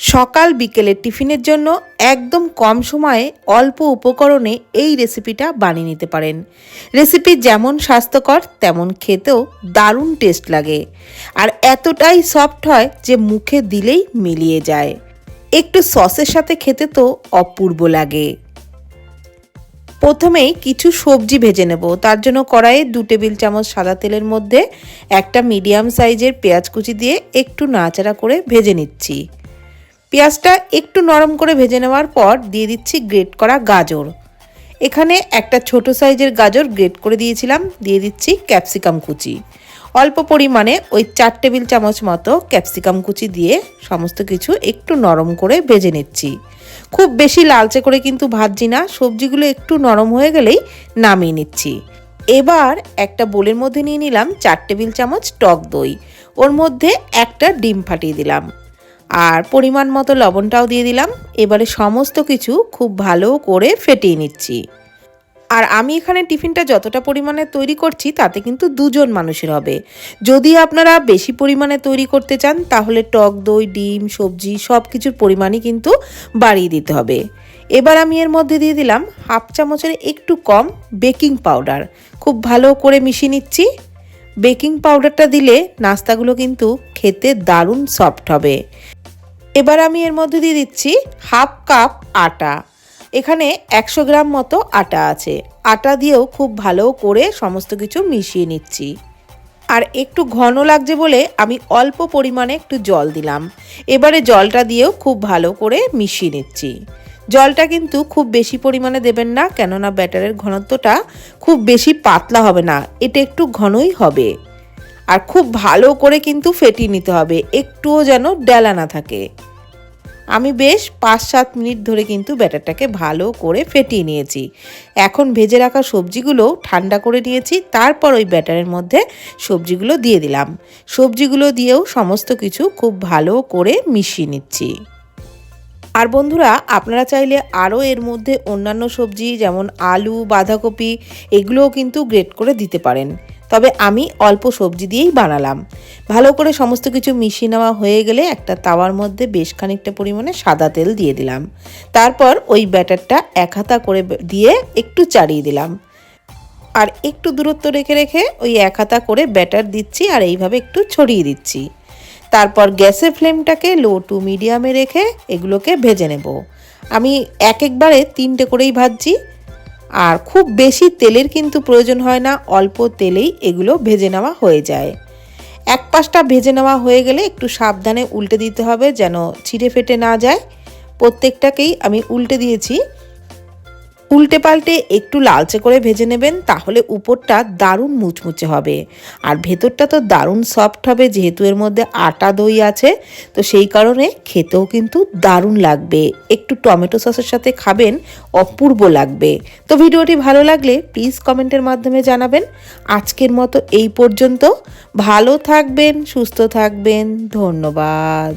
সকাল বিকেলের টিফিনের জন্য একদম কম সময়ে অল্প উপকরণে এই রেসিপিটা বানিয়ে নিতে পারেন। রেসিপি যেমন স্বাস্থ্যকর, তেমন খেতেও দারুণ টেস্ট লাগে। আর এতটাই সফট হয় যে মুখে দিলেই মিলিয়ে যায়। একটু সসের সাথে খেতে তো অপূর্ব লাগে। প্রথমেই কিছু সবজি ভেজে নেব। তার জন্য কড়াইয়ে দু টেবিল চামচ সাদা তেলের মধ্যে একটা মিডিয়াম সাইজের পেঁয়াজ কুচি দিয়ে একটু নাড়াচাড়া করে ভেজে নিচ্ছি। পেঁয়াজটা একটু নরম করে ভেজে নেওয়ার পর দিয়ে দিচ্ছি গ্রেট করা গাজর। এখানে একটা ছোট সাইজের গাজর গ্রেট করে দিয়েছিলাম, দিয়ে দিচ্ছি ক্যাপসিকাম কুচি। অল্প পরিমাণে ওই চার টেবিল চামচ মতো ক্যাপসিকাম কুচি দিয়ে সমস্ত কিছু একটু নরম করে ভেজে নিচ্ছি। খুব বেশি লালচে করে কিন্তু ভাজছি না, সবজিগুলো একটু নরম হয়ে গেলেই নামিয়ে নিচ্ছি। এবার একটা বোলের মধ্যে নিয়ে নিলাম চার টেবিল চামচ টক দই। ওর মধ্যে একটা ডিম ফাটিয়ে দিলাম। আর পরিমাণ মতো লবণটাও দিয়ে দিলাম। এবারে সমস্ত কিছু খুব ভালো করে ফেটিয়ে নিচ্ছি। আর আমি এখানে টিফিনটা যতটা পরিমাণে তৈরি করছি, তাতে কিন্তু দুজন মানুষের হবে। যদি আপনারা বেশি পরিমাণে তৈরি করতে চান, তাহলে টক দই, ডিম, সবজি সব কিছুর পরিমাণই কিন্তু বাড়িয়ে দিতে হবে। এবার আমি এর মধ্যে দিয়ে দিলাম হাফ চামচের একটু কম বেকিং পাউডার। খুব ভালো করে মিশিয়ে নিচ্ছি। বেকিং পাউডারটা দিলে নাস্তাগুলো কিন্তু খেতে দারুণ সফট হবে। এবার আমি এর মধ্যে দিয়ে দিচ্ছি হাফ কাপ আটা। এখানে একশো গ্রাম মতো আটা আছে। আটা দিয়েও খুব ভালো করে সমস্ত কিছু মিশিয়ে নিচ্ছি। আর একটু ঘন লাগছে বলে আমি অল্প পরিমাণে একটু জল দিলাম। এবারে জলটা দিয়েও খুব ভালো করে মিশিয়ে নিচ্ছি। জলটা কিন্তু খুব বেশি পরিমাণে দেবেন না, কেননা ব্যাটারের ঘনত্বটা খুব বেশি পাতলা হবে না। এটা একটু ঘনই হবে। আর খুব ভালো করে কিন্তু ফেটিয়ে নিতে হবে, একটুও যেন ডেলা না থাকে। আমি বেশ পাঁচ সাত মিনিট ধরে কিন্তু ব্যাটারটাকে ভালো করে ফেটিয়ে নিয়েছি। এখন ভেজে রাখা সবজিগুলো ঠান্ডা করে নিয়েছি, তারপর ওই ব্যাটারের মধ্যে সবজিগুলো দিয়ে দিলাম। সবজিগুলো দিয়েও সমস্ত কিছু খুব ভালো করে মিশিয়ে নিচ্ছি। আর বন্ধুরা, আপনারা চাইলে আরও এর মধ্যে অন্যান্য সবজি যেমন আলু, বাঁধাকপি, এগুলোও কিন্তু গ্রেট করে দিতে পারেন। তবে আমি অল্প সবজি দিয়েই বানালাম। ভালো করে সমস্ত কিছু মিশিয়ে নেওয়া হয়ে গেলে একটা তাওয়ার মধ্যে বেশ খানিকটা পরিমাণে সাদা তেল দিয়ে দিলাম। তারপর ওই ব্যাটারটা এক হাতা করে দিয়ে একটু চাড়িয়ে দিলাম। আর একটু দূরত্ব রেখে রেখে ওই এক হাতা করে ব্যাটার দিচ্ছি আর এইভাবে একটু ছড়িয়ে দিচ্ছি। তারপর গ্যাসের ফ্লেমটাকে লো টু মিডিয়ামে রেখে এগুলোকে ভেজে নেব। আমি এক একবারে তিনটে করেই ভাজছি। আর খুব বেশি তেলের কিন্তু প্রয়োজন হয় না, অল্প তেলেই এগুলো ভেজে নেওয়া হয়ে যায়। এক পাশটা ভেজে নেওয়া হয়ে গেলে একটু সাবধানে উল্টে দিতে হবে যেন ছিঁড়ে ফেটে না যায়। প্রত্যেকটাকেই আমি উল্টে দিয়েছি। উল্টে পাল্টে একটু লালচে করে ভেজে নেবেন, তাহলে উপরটা দারুণ মুচমুচে হবে। আর ভেতরটা তো দারুণ সফট হবে, যেহেতু এর মধ্যে আটা দই আছে, তো সেই কারণে খেতেও কিন্তু দারুণ লাগবে। একটু টমেটো সসের সাথে খাবেন, অপূর্ব লাগবে। তো ভিডিওটি ভালো লাগলে প্লিজ কমেন্টের মাধ্যমে জানাবেন। আজকের মতো এই পর্যন্ত। ভালো থাকবেন, সুস্থ থাকবেন, ধন্যবাদ।